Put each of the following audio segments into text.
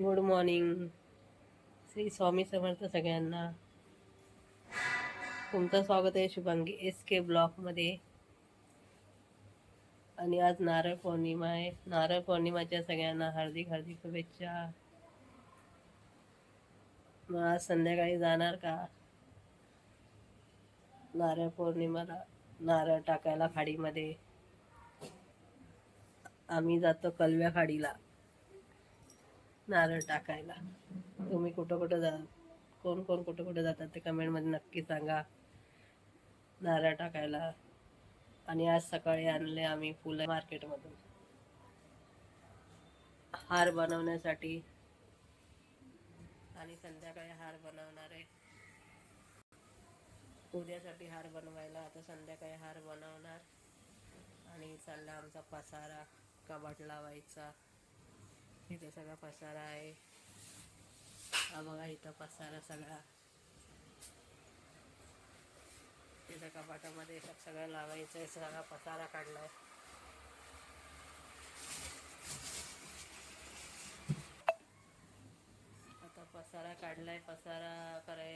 Good morning Shri Swami Samarth सगळ्यांना. तुमचं स्वागत आहे शुभांगी एस के ब्लॉकमध्ये आणि आज नारळ पौर्णिमा आहे. नारळ पौर्णिमाच्या सगळ्यांना हार्दिक हार्दिक शुभेच्छा. मग आज संध्याकाळी जाणार का? नारळ पौर्णिमाला नारळ टाकायला खाडीमध्ये. आम्ही जातो कलव्या खाडीला. नारळ टाकायला. तुम्ही कुठं कुठं जा कोण कोण कुठं कुठं जातात ते कमेंटमध्ये नक्की सांगा. नारळ टाकायला. आणि आज सकाळी आणले आम्ही फुलं मार्केटमधून. हार बनवण्यासाठी. आणि संध्याकाळी हार बनवणार आहे. उद्यासाठी हार बनवायला आता संध्याकाळी हार बनवणार. आणि चालला आमचा पसारा कबाट लावायचा. इथे सगळा पसारा आहे. हा बघा इथं पसारा सगळा. तिथं कपाटामध्ये सगळं लावायचं आहे सगळा पसारा काढलाय. आता पसारा काढलाय पसारा कराय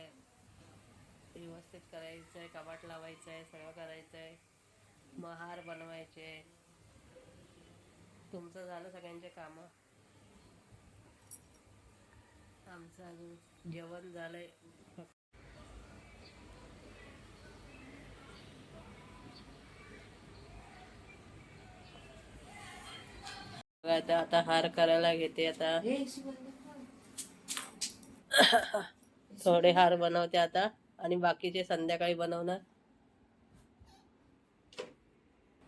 व्यवस्थित करायचं आहे कबाट लावायचं आहे सगळं करायचं आहे मग बनवायचे. तुमचं झालं सगळ्यांचे कामं? आमचं अजून जेवण झालंय. आता आता हार करायला घेते आता. थोडे हार बनवते आता आणि बाकीचे संध्याकाळी बनवणार.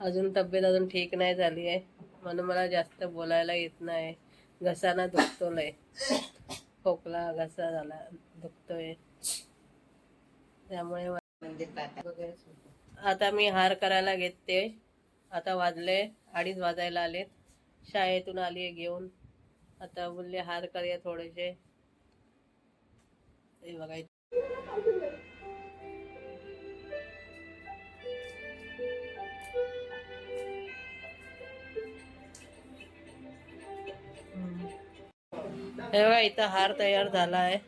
अजून तब्येत अजून ठीक नाही झाली आहे. म्हणून मला जास्त बोलायला येत नाही. घसाना दुखतो लय खोकला घसा झाला दुखतोय. त्यामुळे आता मी हार करायला घेते आता वाजले अडीच वाजायला आलेत. शाळेतून आली आहे घेऊन. आता बोलले हार करूया थोडेसे. हे बघा हे बघा इथं हार तयार झाला आहे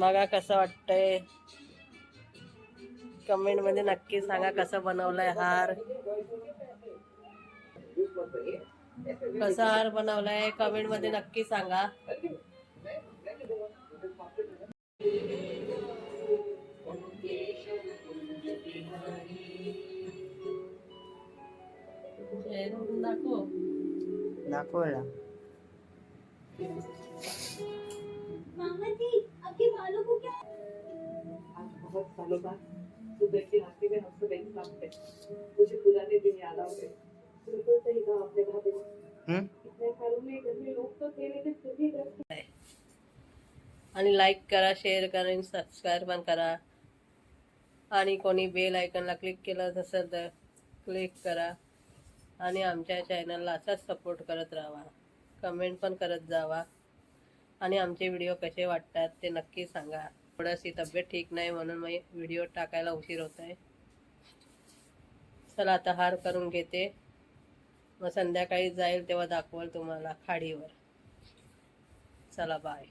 बघा कसं वाटतंय. कमेंटमध्ये नक्की सांगा कसं बनवलाय हार. कसा हार बनवलाय कमेंटमध्ये नक्की सांगा. दाखव दाखवला आज बहुत सालों बाद सुबह की रास्ते में हमसे नहीं सामने मुझे पुराने दिन याद आ गए बिल्कुल सही कहा आपने भाभी। हम्म? इतने सालों में घर में लोग तो थे लेकिन फिर भी घर आणि लाईक करा शेअर करा आणि सबस्क्राईब पण करा. आणि कोणी बेल आयकनला क्लिक केलं नसेल तर क्लिक करा. आणि आमच्या चॅनलला असाच सपोर्ट करत राहा. कमेंट पण करत जावा. आणि आमचे व्हिडिओ कसे वाटतात ते नक्की सांगा. थोडीशी तब्येत ठीक नाही म्हणून मी व्हिडिओ टाकायला उशीर होत आहे चला आता हार करून घेते. मग संध्याकाळी जाईल तेव्हा दाखवाल तुम्हाला खाडीवर. चला बाय